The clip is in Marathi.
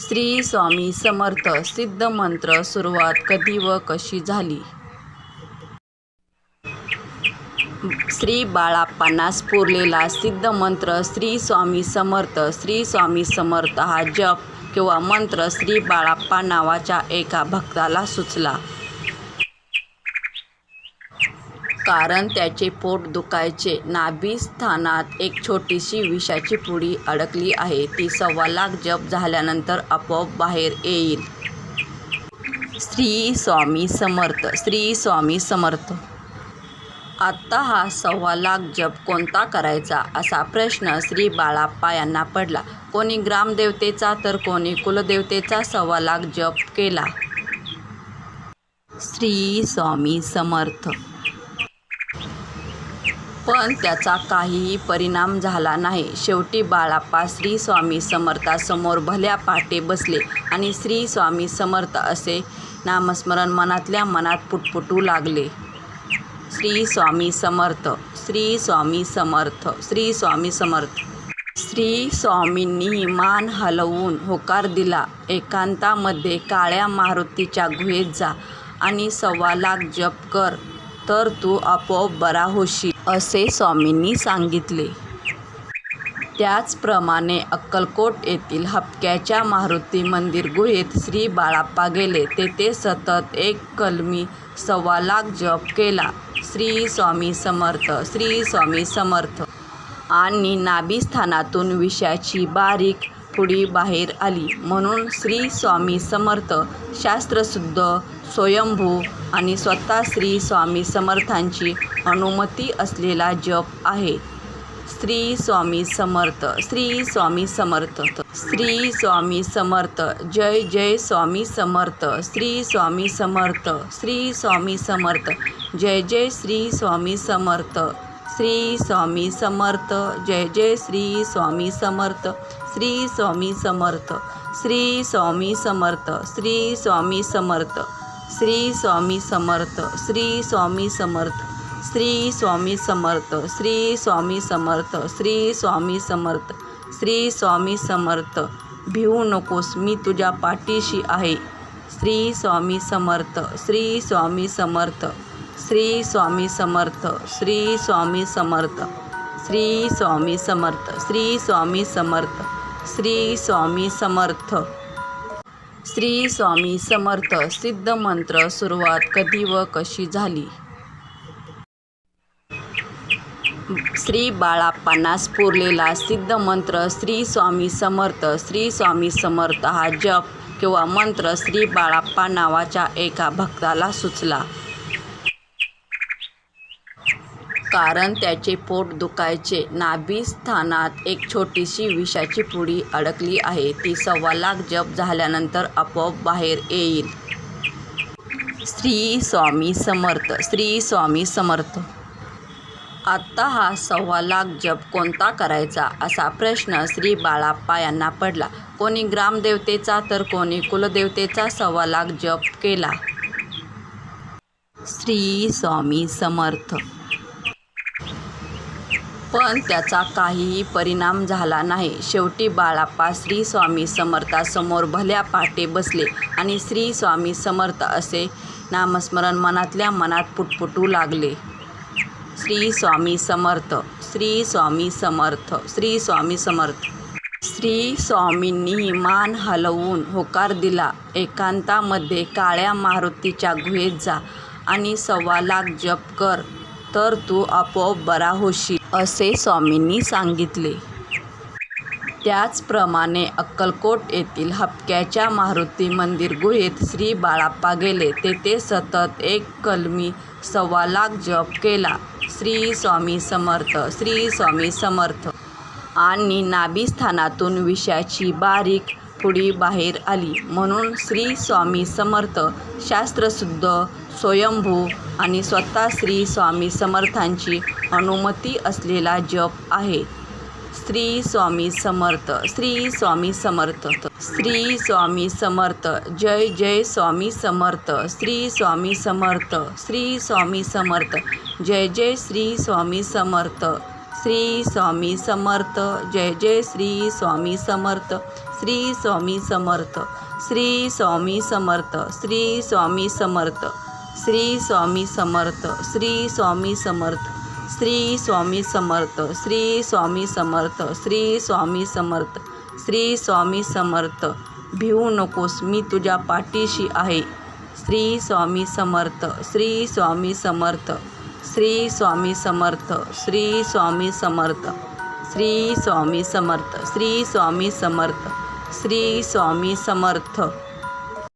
श्री स्वामी समर्थ सिद्ध मंत्र सुरुवात कधी व कशी झाली? श्री बाळाप्पांनास पुरलेला सिद्ध मंत्र श्री स्वामी समर्थ श्री स्वामी समर्थ हा जप किंवा मंत्र श्री बाळाप्पा नावाच्या एका भक्ताला सुचला. कारण त्याचे पोट दुखायचे. नाभिस्थानात एक छोटीशी विषाची पुडी अडकली आहे. ती सव्वा लाख जप झाल्यानंतर आपोआप बाहेर येईल. श्री स्वामी समर्थ श्री स्वामी समर्थ. आत्ता हा सव्वा लाख जप कोणता करायचा? असा प्रश्न श्री बाळाप्पा यांना पडला. कोणी ग्रामदेवतेचा तर कोणी कुलदेवतेचा सव्वा लाख जप केला? श्री स्वामी समर्थ. पण त्याचा काहीही परिणाम झाला नाही. शेवटी बाळाप्पा श्री स्वामी समर्थासमोर भल्या पाटे बसले आणि श्री स्वामी समर्थ असे नामस्मरण मनातल्या मनात पुटपुटू लागले. श्री स्वामी समर्थ श्री स्वामी समर्थ श्री स्वामी समर्थ. श्री स्वामींनी मान हलवून होकार दिला. एकांतामध्ये काळ्या मारुतीच्या गुहेत जा आणि सव्वा लाख जप कर तर तू आपोआप बरा होशील. असे स्वामींनी सांगितले. त्याचप्रमाणे अक्कलकोट येथील हपक्याच्या मारुती मंदिर गुहेत श्री बाळाप्पा गेले. तेथे सतत एक कलमी सव्वा लाख जप केला. श्री स्वामी समर्थ श्री स्वामी समर्थ. आणि नाभिस्थानातून विषाची बारीक पुडी बाहेर आली. म्हणून श्री स्वामी समर्थ शास्त्रशुद्ध स्वयंभू आणि स्वतः श्री स्वामी समर्थांची अनुमती असलेला जप आहे श्री स्वामी समर्थ श्री स्वामी समर्थ श्री स्वामी समर्थ जय जय स्वामी समर्थ श्री स्वामी समर्थ श्री स्वामी समर्थ जय जय श्री स्वामी समर्थ श्री स्वामी समर्थ जय जय श्री स्वामी समर्थ श्री स्वामी समर्थ श्री स्वामी समर्थ श्री स्वामी समर्थ श्री स्वामी समर्थ श्री स्वामी समर्थ श्री स्वामी समर्थ श्री स्वामी समर्थ श्री स्वामी समर्थ श्री स्वामी समर्थ भिवू नकोस मी तुझ्या पाठीशी आहे श्री स्वामी समर्थ श्री स्वामी समर्थ श्री स्वामी समर्थ श्री स्वामी समर्थ श्री स्वामी समर्थ श्री स्वामी समर्थ श्री स्वामी समर्थ श्री स्वामी समर्थ सिद्ध मंत्र सुरुवात कधी व कशी झाली श्री बाळाप्पांना पुरलेला सिद्ध मंत्र श्री स्वामी समर्थ श्री स्वामी समर्थ हा जप किंवा मंत्र श्री बाळाप्पा नावाच्या एका भक्ताला सुचला. कारण त्याचे पोट दुखायचे नाभीस्थानात एक छोटीशी विषाची पुडी अडकली आहे. ती सव्वा लाख जप झाल्यानंतर आपोआप बाहेर येईल. श्री स्वामी समर्थ श्री स्वामी समर्थ. आत्ता हा सव्वा लाख जप कोणता करायचा असा प्रश्न श्री बाळाप्पा यांना पडला. कोणी ग्रामदेवतेचा तर कोणी कुलदेवतेचा सव्वा लाख जप केला. श्री स्वामी समर्थ. पण त्याचा काहीही परिणाम झाला नाही. शेवटी बाळाप्पा श्री स्वामी समर्थासमोर भल्या पाटे बसले आणि श्री स्वामी समर्थ असे नामस्मरण मनातल्या मनात पुटपुटू लागले. श्री स्वामी समर्थ श्री स्वामी समर्थ श्री स्वामी समर्थ. श्री स्वामींनी मान हलवून होकार दिला. एकांतामध्ये काळ्या मारुतीच्या गुहेत जा आणि सव्वा लाख जप कर तर तू आपोआप बरा होशील असे स्वामींनी सांगितले. त्याचप्रमाणे अक्कलकोट येथील हपक्याच्या मारुती मंदिर गुहेत श्री बाळाप्पा गेले. तेथे सतत एक कलमी सव्वा लाख जप केला. श्री स्वामी समर्थ श्री स्वामी समर्थ. आणि नाभिस्थानातून विषाची बारीक पुढी बाहेर आली. म्हणून श्री स्वामी समर्थ शास्त्रशुद्ध स्वयंभू आणि स्वतः श्री स्वामी समर्थांची अनुमती असलेला जप आहे. श्री स्वामी समर्थ श्री स्वामी समर्थ श्री स्वामी समर्थ जय जय स्वामी समर्थ श्री स्वामी समर्थ श्री स्वामी समर्थ जय जय श्री स्वामी समर्थ श्री स्वामी समर्थ जय जय श्री स्वामी समर्थ श्री स्वामी समर्थ श्री स्वामी समर्थ श्री स्वामी समर्थ श्री स्वामी समर्थ श्री स्वामी समर्थ श्री स्वामी समर्थ श्री स्वामी समर्थ श्री स्वामी समर्थ श्री स्वामी समर्थ भिवू नकोस मी तुझ्या पाठीशी आहे श्री स्वामी समर्थ श्री स्वामी समर्थ श्री स्वामी समर्थ श्री स्वामी समर्थ श्री स्वामी समर्थ श्री स्वामी समर्थ श्री स्वामी समर्थ